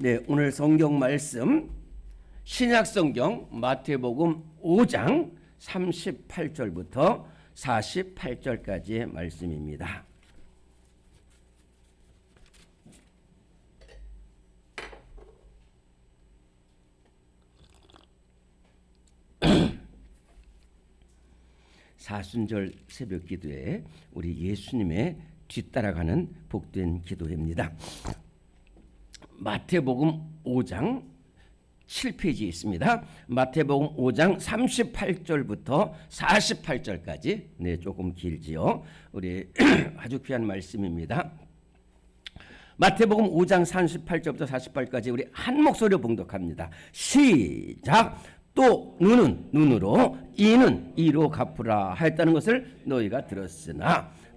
네, 오늘 성경 말씀 신약 성경 마태복음 5장 38절부터 48절까지의 말씀입니다. 사순절 새벽 기도에 우리 예수님의 뒤따라가는 복된 기도입니다. 마태복음 5장 7페이지에 있습니다. 마태복음 5장 38절부터 48절까지 네 조금 길지요. 우리 아주 귀한 말씀입니다. 마태복음 5장 38절부터 48까지 우리 한 목소리로 봉독합니다. 시작. 또 눈은 눈으로 이는 이로 갚으라 하였다는 것을 너희가 들었으나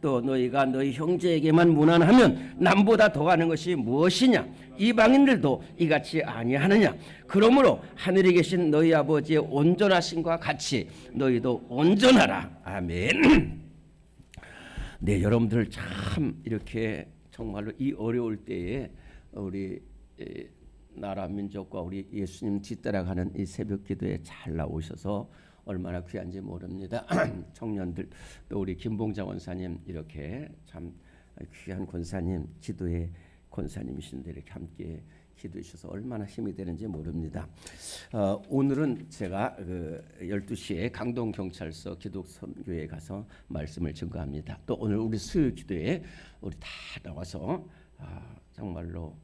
또 너희가 너희 형제에게만 무난하면 남보다 더하는 것이 무엇이냐? 이방인들도 이같이 아니하느냐? 그러므로 하늘에 계신 너희 아버지의 온전하심과 같이 너희도 온전하라. 아멘. 네 여러분들 참 이렇게 정말로 이 어려울 때에 우리 나라 민족과 우리 예수님 뒤따라가는 이 새벽 기도에 잘 나오셔서 얼마나 귀한지 모릅니다. 청년들 또 우리 김봉자 원사님 이렇게 참 귀한 권사님 기도의 권사님이신데 이렇게 함께 기도해 주셔서 얼마나 힘이 되는지 모릅니다. 어, 오늘은 제가 그 12시에 강동 경찰서 기독 선교에 가서 말씀을 증거합니다. 또 오늘 우리 수요 기도에 우리 다 나와서 아, 정말로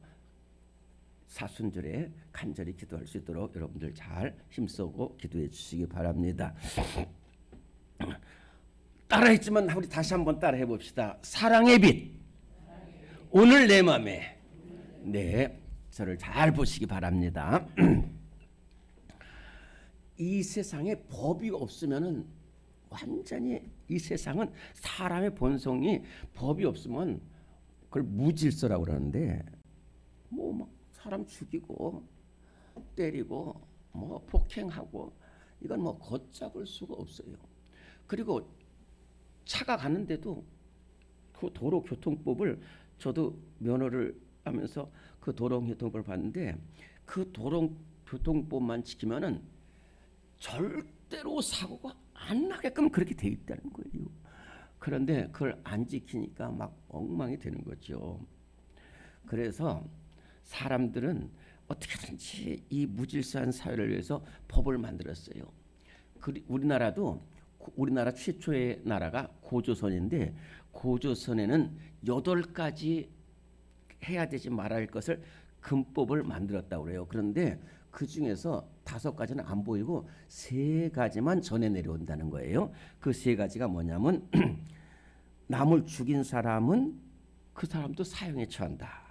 사순절에 간절히 기도할 수 있도록 여러분들 잘 힘쓰고 기도해 주시기 바랍니다. 따라했지만 우리 다시 한번 따라해 봅시다. 사랑의 빛. 오늘 내 맘에 네 저를 잘 보시기 바랍니다. 이 세상에 법이 없으면은 완전히 이 세상은 사람의 본성이 법이 없으면 그걸 무질서라고 그러는데 사람 죽이고 때리고 뭐 폭행하고 이건 뭐 걷잡을 수가 없어요. 그리고 차가 가는데도 그 도로 교통법을 저도 면허를 하면서 그 도로 교통법을 봤는데 그 도로 교통법만 지키면은 절대로 사고가 안 나게끔 그렇게 돼 있다는 거예요. 그런데 그걸 안 지키니까 막 엉망이 되는 거죠. 그래서 사람들은 어떻게든지 이 무질서한 사회를 위해서 법을 만들었어요. 우리나라도 우리나라 최초의 나라가 고조선인데 고조선에는 여덟 가지 해야 되지 말아야 할 것을 금법을 만들었다고 그래요. 그런데 그 중에서 다섯 가지는 안 보이고 세 가지만 전해 내려온다는 거예요. 그 세 가지가 뭐냐면 남을 죽인 사람은 그 사람도 사형에 처한다.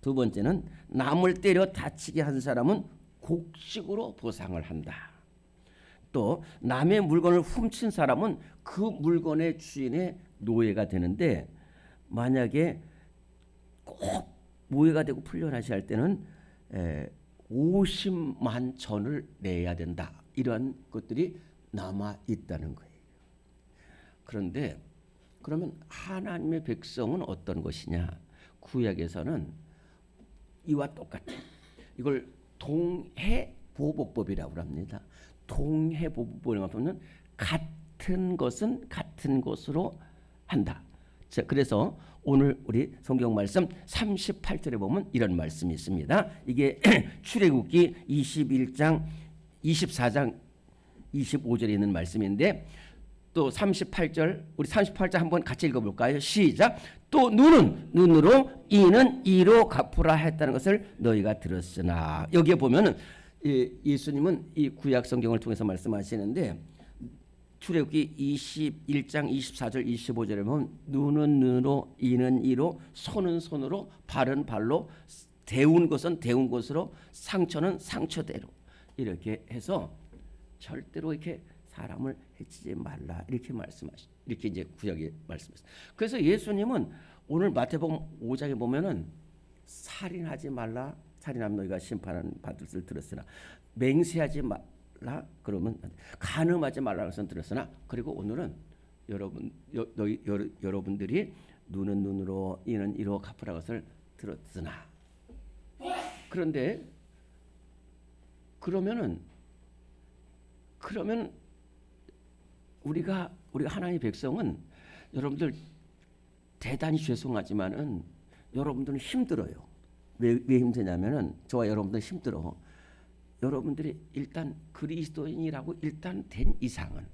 두 번째는 남을 때려 다치게 한 사람은 곡식으로 보상을 한다. 또 남의 물건을 훔친 사람은 그 물건의 주인의 노예가 되는데 만약에 꼭 노예가 되고 풀려나시 할 때는 50만 전을 내야 된다. 이런 것들이 남아 있다는 거예요. 그런데 그러면 하나님의 백성은 어떤 것이냐? 구약에서는 이와 똑같아. 이걸 동해 보복법이라고 합니다. 동해 하면 같은 것은 같은 것으로 한다. 자, 그래서 오늘 우리 성경 말씀 38절에 보면 이런 말씀이 있습니다. 이게 출애굽기 21장 24장 25절에 있는 말씀인데 또 38절 우리 38절 한번 같이 읽어볼까요? 시작. 또 눈은 눈으로 이는 이로 갚으라 했다는 것을 너희가 들었으나 여기에 보면은 이 예수님은 이 구약 성경을 통해서 말씀하시는데 출애굽기 21장 24절 25절에 보면 눈은 눈으로 이는 이로 손은 손으로 발은 발로 데운 것은 데운 것으로 상처는 상처대로 이렇게 해서 절대로 이렇게 사람을 해치지 말라. 이렇게 말씀하시 이렇게 이제 구약에 말씀했어요. 그래서 예수님은 오늘 마태복음 5장에 보면은 살인하지 말라. 살인하면 너희가 심판 받을 줄 들었으나 맹세하지 말라. 그러면 간음하지 말라 것은 들었으나 그리고 오늘은 여러분 여, 너희 여, 여러분들이 눈은 눈으로 이는 이로 갚으라 것을 들었으나. 그런데 그러면은 그러면 우리가 우리가 하나님의 백성은 여러분들 대단히 죄송하지만은 여러분들은 힘들어요. 왜, 왜 힘드냐면은 저와 여러분들 힘들어. 여러분들이 일단 그리스도인이라고 일단 된 이상은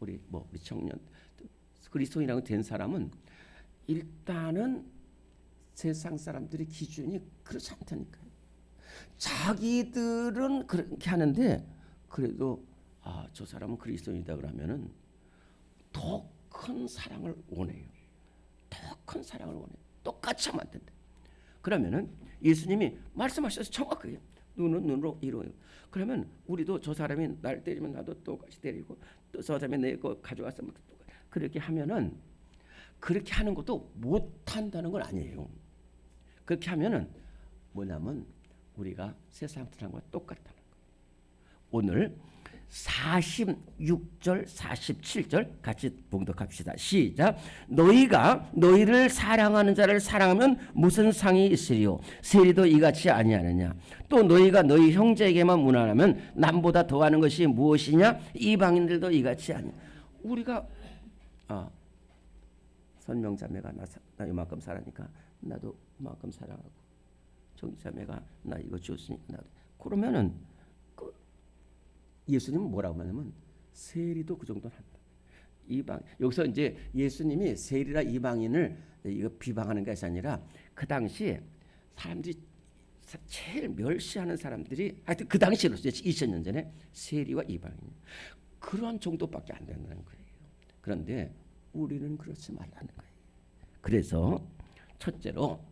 우리 뭐 우리 청년 그리스도인이라고 된 사람은 일단은 세상 사람들의 기준이 그렇지 않다니까요. 자기들은 그렇게 하는데 그래도 아, 저 사람은 그리스도인이다 그러면은 더 큰 사랑을 원해요. 더 큰 사랑을 원해요. 똑같이 하면 안 된다. 그러면은 예수님이 말씀하셔서 정확하게 눈은 눈으로 이루어요. 그러면 우리도 저 사람이 날 때리면 나도 똑같이 때리고 또 저 사람이 내거 가져가서 막 똑같이 그렇게 하면은 그렇게 하는 것도 못 한다는 건 아니에요. 그렇게 하면은 뭐냐면 우리가 세상 사람과 똑같다는 거. 오늘 46절 47절 같이 봉독합시다. 시작. 너희가 너희를 사랑하는 자를 사랑하면 무슨 상이 있으리요? 세리도 이같이 아니하느냐? 또 너희가 너희 형제에게만 무난하면 남보다 더하는 것이 무엇이냐? 이방인들도 이같이 아니. 우리가 아 선명자매가 나, 사- 나 이만큼 사라니까 나도 이만큼 사랑하고 정자매가 나 이거 줬으니까 나도 그러면은 그 예수님은 뭐라고 하냐면 세리도 그 정도는 한다. 이방 여기서 이제 예수님이 세리라 이방인을 이거 비방하는 것이 아니라 그 당시에 사람들이 사- 제일 멸시하는 사람들이 하여튼 그 당시로서 2000년 전에 세리와 이방인 그런 정도밖에 안 된다는 거예요. 그런데 우리는 그렇지 말라는 거예요. 그래서 첫째로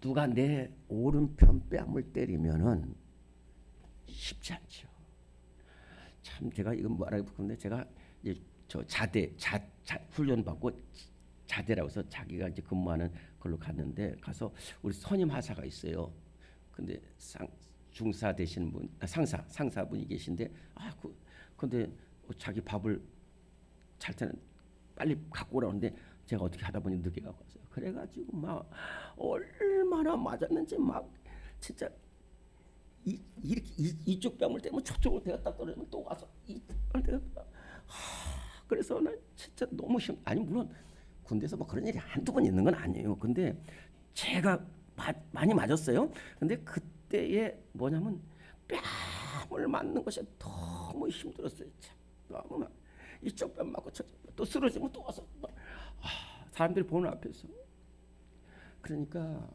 누가 내 오른편 뺨을 때리면은 쉽지 않죠. 참 제가 이건 말하기 부끄러운데 제가 저 자대 자, 자 훈련 받고 자대라고 해서 자기가 이제 근무하는 걸로 갔는데 가서 우리 선임 하사가 있어요. 근데 상 중사 되시는 분 아, 상사 상사분이 계신데 아 그 근데 자기 밥을 잘 때는 빨리 갖고 오라는데 제가 어떻게 하다 보니 늦게 갖고 왔어요. 그래가지고 막 얼마나 맞았는지 막 진짜 이, 이렇게 이, 이쪽 뺨을 때면 저쪽으로 내가 딱 떨어지면 또 와서 이 내가 하, 그래서 난 진짜 너무 힘 아니 물론 군대에서 뭐 그런 일이 한두 번 있는 건 아니에요. 근데 제가 마, 많이 맞았어요. 근데 그때에 뭐냐면 뺨을 맞는 것이 너무 힘들었어요. 참 너무 막 이쪽 뺨 맞고 저쪽 뺨, 또 쓰러지면 또 와서 막, 아, 사람들이 보는 앞에서 그러니까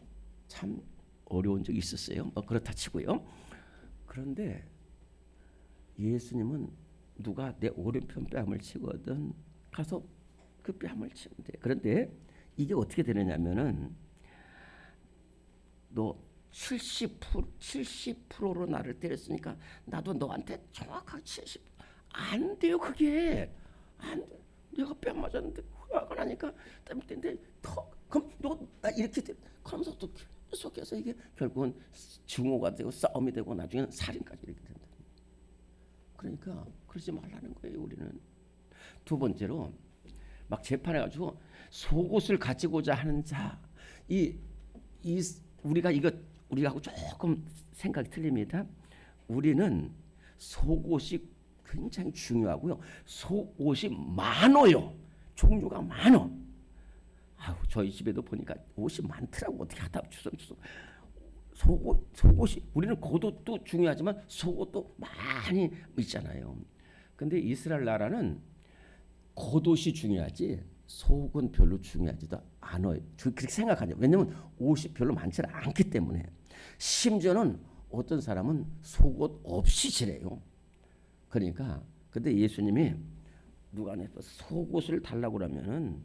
참 어려운 적이 있었어요. 뭐 그렇다 치고요. 그런데 예수님은 누가 내 오른편 뺨을 치거든 가서 그 뺨을 치면 돼. 그런데 이게 어떻게 되느냐면은 너 70% 70%로 나를 때렸으니까 나도 너한테 정확하게 70안 돼요 그게 안 돼. 내가 뺨 맞았는데 화가 나니까 땀때인데 더 그럼 너나 이렇게 돼. 그러면서 또 계속해서 이게 결국은 증오가 되고 싸움이 되고 나중에는 살인까지 이렇게 된다. 그러니까 그러지 말라는 거예요 우리는 두 번째로 막 재판해 가지고 속옷을 가지고자 하는 자이 이 우리가 이거 우리하고 조금 생각이 틀립니다. 우리는 속옷이 굉장히 중요하고요. 속옷이 많아요. 종류가 많아. 아우 저희 집에도 보니까 옷이 많더라고 어떻게 하다 주섬주섬 속옷 속옷이 우리는 겉옷도 중요하지만 속옷도 많이 있잖아요. 근데 이스라엘 나라는 겉옷이 중요하지 속은 별로 중요하지도 않아요. 저 그렇게 생각하죠. 왜냐면 옷이 별로 많지 않기 때문에 심지어는 어떤 사람은 속옷 없이 지내요. 그러니까 근데 예수님이 누가 내서 속옷을 달라고 그러면은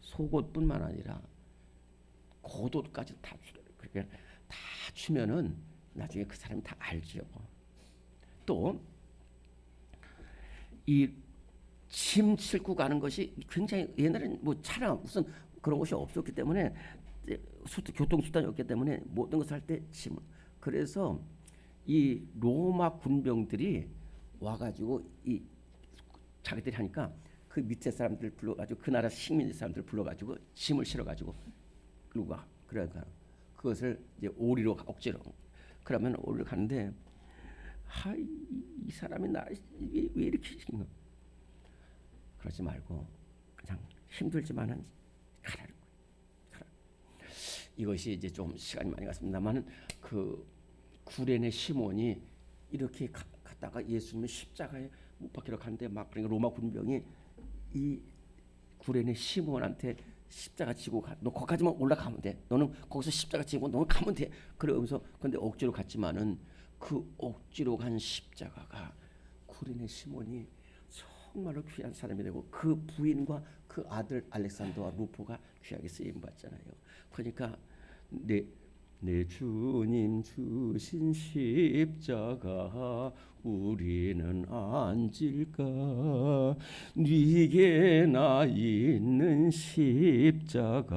속옷뿐만 아니라 겉옷까지 다. 그렇게 다 주면은 나중에 그 사람이 다 알지요. 또이 짐 싣고 가는 것이 굉장히 옛날에는 뭐 차량 무슨 그런 것이 없었기 때문에 수도 교통 수단이 없기 때문에 모든 것을 할 때 짐. 그래서 이 로마 군병들이 와가지고 이 자기들이 하니까 그 밑에 사람들 불러가지고 그 나라 식민 사람들 불러가지고 짐을 실어가지고 누가 그러니까 그것을 이제 오리로 가- 억지로 그러면 오리로 가는데 하이 이 사람이 나 왜 왜 이렇게 시킨 거 그러지 말고 그냥 힘들지만은 가라는 거예요. 가라. 이것이 이제 좀 시간이 많이 갔습니다만은 그 구레네 시몬이 이렇게 가, 갔다가 예수님의 십자가에 못 박히러 가는데 막 그러니까 로마 군병이 이 구레네 시몬한테 십자가 지고 가. 너 거기까지만 올라가면 돼. 너는 거기서 십자가 지고 너는 가면 돼. 그러면서 근데 억지로 갔지만은 그 억지로 간 십자가가 구레네 시몬이 정말로 귀한 사람이 되고 그 부인과 그 아들 알렉산더와 루포가 귀하게 쓰임 받잖아요. 그러니까 내, 내 주님 주신 십자가 우리는 안질까 네게 나 있는 십자가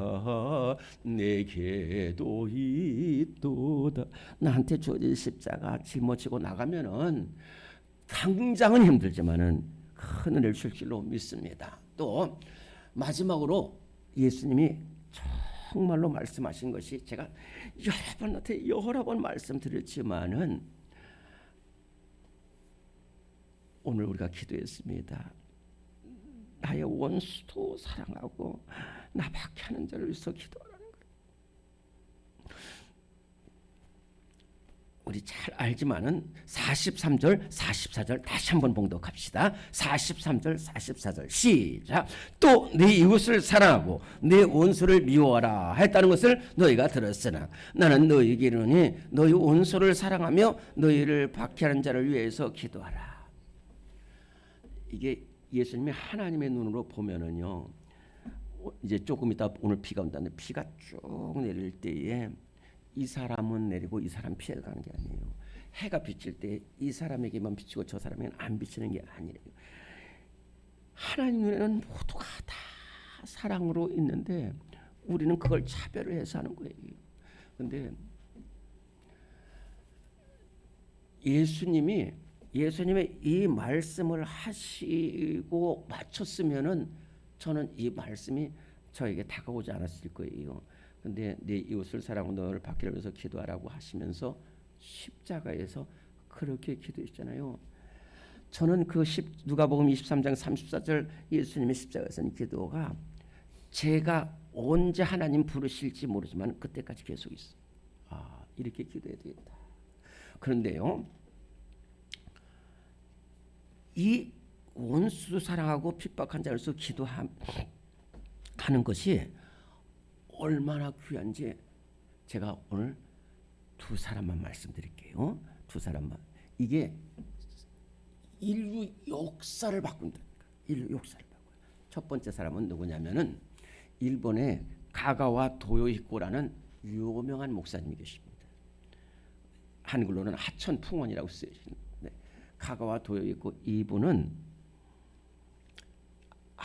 내게도 있도다 나한테 주어진 십자가 짊어지고 나가면은 당장은 힘들지만은 큰 은혜를 줄 줄로 믿습니다. 또 마지막으로 예수님이 정말로 말씀하신 것이 제가 여러 번한테 여러 번 말씀드렸지만은 오늘 우리가 기도했습니다. 나의 원수도 사랑하고 나 박해하는 자를 위해서 기도하라는 거예요. 우리 잘 알지만은 43절, 44절 다시 한번 봉독합시다. 43절, 44절 시작. 또 네 이웃을 사랑하고 네 원수를 미워하라 했다는 것을 너희가 들었으나 나는 너희에게 이르니 너희 원수를 사랑하며 너희를 박해하는 자를 위해서 기도하라. 이게 예수님이 하나님의 눈으로 보면은요. 어, 이제 조금 이따 오늘 비가 온다는데 비가 쭉 내릴 때에 이 사람은 내리고 이 사람 피해가는 게 아니에요. 해가 비칠 때 이 사람에게만 비치고 저 사람에게는 안 비치는 게 아니에요. 하나님 눈에는 모두가 다 사랑으로 있는데 우리는 그걸 차별을 해서 하는 거예요. 근데 예수님이 예수님의 이 말씀을 하시고 마쳤으면은 저는 이 말씀이 저에게 다가오지 않았을 거예요. 근데 내 이웃을 사랑하고 너를 받기를 위해서 기도하라고 하시면서 십자가에서 그렇게 기도했잖아요. 저는 그 십, 누가복음 23장 34절 예수님의 십자가에서는 기도가 제가 언제 하나님 부르실지 모르지만 그때까지 계속 있어. 아 이렇게 기도해야 되겠다. 그런데요, 이 원수 사랑하고 핍박한 자로서 기도하는 것이 얼마나 귀한지 제가 오늘 두 사람만 말씀드릴게요. 두 사람만. 이게 인류 역사를 바꾼다니까. 인류 역사를 바꿔요. 첫 번째 사람은 누구냐면은 일본의 가가와 도요히코라는 유명한 목사님이 계십니다. 한글로는 하천 풍원이라고 쓰시는데 가가와 도요히코 이분은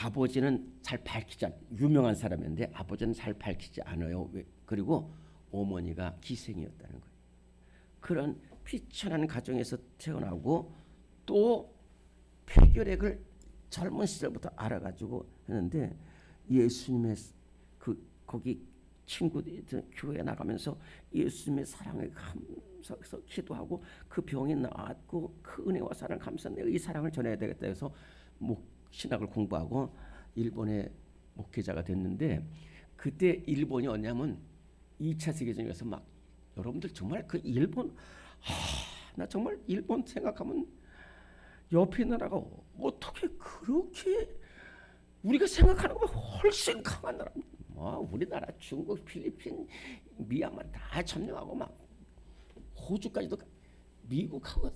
아버지는 잘 밝히지 않, 유명한 사람인데 아버지는 잘 밝히지 않아요. 왜? 그리고 어머니가 기생이었다는 거예요. 그런 피천한 가정에서 태어나고 또 폐결핵을 젊은 시절부터 알아가지고 했는데 예수님의 그 거기 친구들이 교회 나가면서 예수님의 사랑을 감사해서 기도하고 그 병이 나았고 그 은혜와 사랑 감사 내가 이 사랑을 전해야 되겠다 해서 목 신학을 공부하고 일본의 목회자가 됐는데 그때 일본이 어냐면 2차 세계전에서 막 여러분들 정말 그 일본 하, 나 정말 일본 생각하면 옆에 나라가 어떻게 그렇게 우리가 생각하는 것보다 훨씬 강한 나라입니다. 뭐 우리나라, 중국, 필리핀, 미얀마 다 점령하고 막 호주까지도 가- 미국하고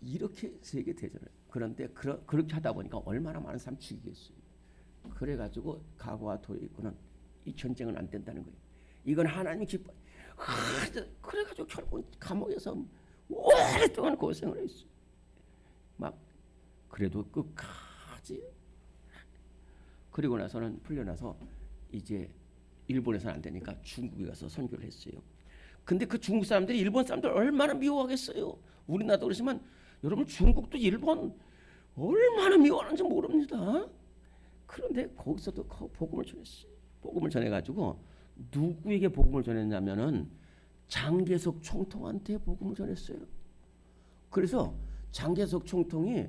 이렇게 세계 대전을 그런데 그러, 그렇게 하다 보니까 얼마나 많은 사람 죽이겠어요. 그래가지고 각오와 도입구는 이 전쟁은 안 된다는 거예요. 이건 하나님 기뻐. 하, 그래가지고 결국 감옥에서 오랫동안 고생을 했어요. 막 그래도 끝까지 그리고 나서는 풀려나서 이제 일본에서는 안 되니까 중국에 가서 선교를 했어요. 근데 그 중국 사람들이 일본 사람들 얼마나 미워하겠어요. 우리나라도 그렇지만 여러분 중국도 일본 얼마나 미워하는지 모릅니다. 그런데 거기서도 거- 복음을 전했어요. 복음을 전해가지고 누구에게 복음을 전했냐면은 장계석 총통한테 복음을 전했어요. 그래서 장계석 총통이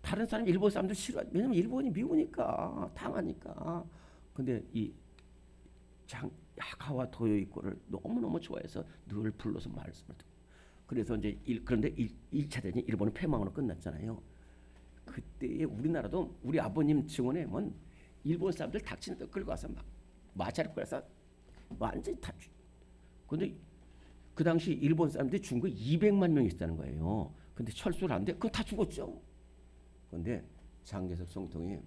다른 사람 일본 사람들 싫어. 왜냐면 일본이 미우니까 당하니까. 근데 이 장, 하카와 도요이코를 너무 너무 좋아해서 늘 불러서 말씀을 듣고. 그래서 이제 일, 그런데 일, 1차 대전이 일본은 패망으로 끝났잖아요. 그때에 우리나라도 우리 아버님 증언에 면 일본 사람들 닥치는 데 끌고 와서 막 마차를 끌어서 완전히 다. 죽- 근데 그 당시 일본 사람들이 중국에 200만 명이 있다는 거예요. 근데 철수를 안 돼. 그건 다 죽었죠. 근데 장계석总통이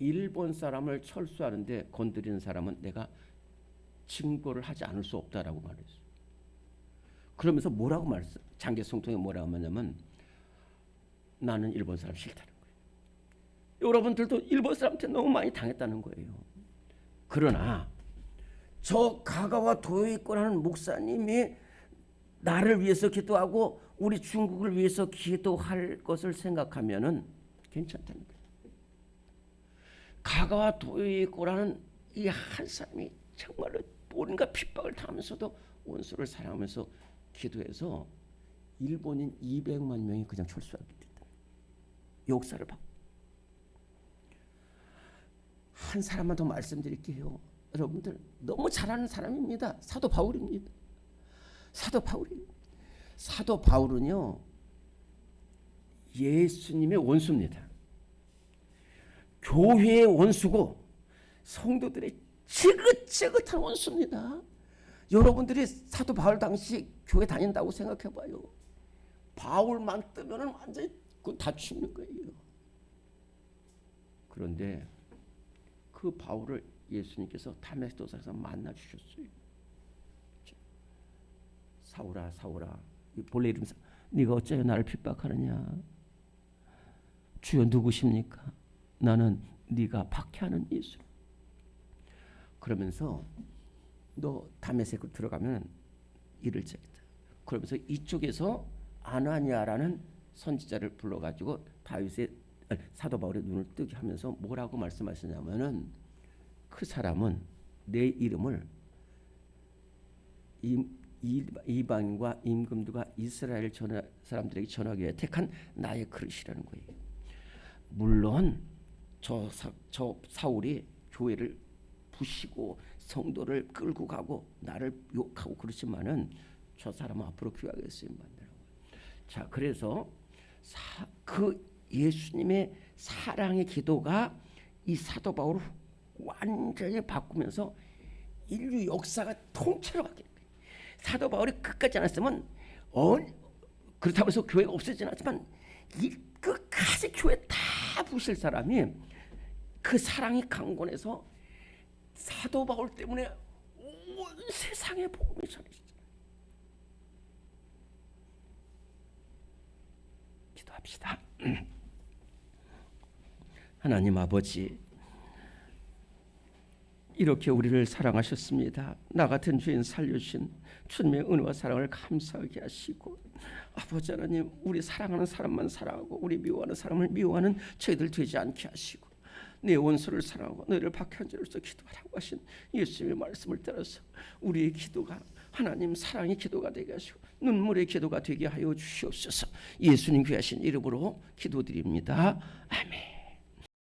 일본 사람을 철수하는데 건드리는 사람은 내가 증거를 하지 않을 수 없다라고 말했어요. 그러면서 뭐라고 말했어? 장계석总통이 뭐라고 하냐면 나는 일본 사람 싫다는 거예요. 여러분들도 일본 사람한테 너무 많이 당했다는 거예요. 그러나 저 가가와 도요이코라는 목사님이 나를 위해서 기도하고 우리 중국을 위해서 기도할 것을 생각하면은 괜찮다는 거예요. 가가와 도요이코라는 이 한 사람이 정말로 온갖 핍박을 당하면서도 원수를 사랑하면서 기도해서 일본인 200만 명이 그냥 철수하게 됐다. 역사를 봐. 한 사람만 더 말씀드릴게요. 여러분들 너무 잘하는 사람입니다. 사도 바울입니다. 사도 바울이 사도 바울은요 예수님의 원수입니다. 교회의 원수고 성도들의 지긋지긋한 원수입니다. 여러분들이 사도 바울 당시 교회 다닌다고 생각해봐요. 바울만 뜨면은 완전히 그다 죽는 거예요. 그런데 그 바울을 예수님께서 다메스도사에서 만나 주셨어요. 사울아 사울아 이 본래 이름 사 네가 어째 나를 핍박하느냐 주여 누구십니까 나는 네가 박해하는 예수 그러면서 너 다메섹으로 들어가면 일을 చేయ겠다 그러면서 이쪽에서 아나니아라는 선지자를 불러가지고 다윗의 사도 바울의 눈을 뜨게 하면서 뭐라고 말씀하시냐면은 그 사람은 내 이름을 이방인과 임금들과 이스라엘 전하, 사람들에게 전하기 위해 택한 나의 그릇이라는 거예요. 물론 저, 사, 저 사울이 교회를 부시고 성도를 끌고 가고 나를 욕하고 그렇지만은 저 사람은 앞으로 귀하게 쓰임 받는다고. 자, 그래서 사, 그 예수님의 사랑의 기도가 이 사도 바울을 완전히 바꾸면서 인류 역사가 통째로 바뀌는 거예요. 사도 바울이 끝까지 안 했으면 어, 그렇다고 해서 교회가 없어지진 않지만 이 끝까지 교회 다 부실 사람이 그 사랑이 강건해서 사도 바울 때문에 온 세상에 복음이 전해지잖아요. 기도합시다. 하나님 아버지 이렇게 우리를 사랑하셨습니다. 나 같은 죄인 살려주신 주님의 은혜와 사랑을 감사하게 하시고 아버지 하나님 우리 사랑하는 사람만 사랑하고 우리 미워하는 사람을 미워하는 저희들 되지 않게 하시고 내 원수를 사랑하고 너희를 박해한 자로서 기도하라고 하신 예수님의 말씀을 따라서 우리의 기도가 하나님 사랑의 기도가 되게 하시고 눈물의 기도가 되게 하여 주시옵소서 예수님 귀하신 이름으로 기도드립니다. 아멘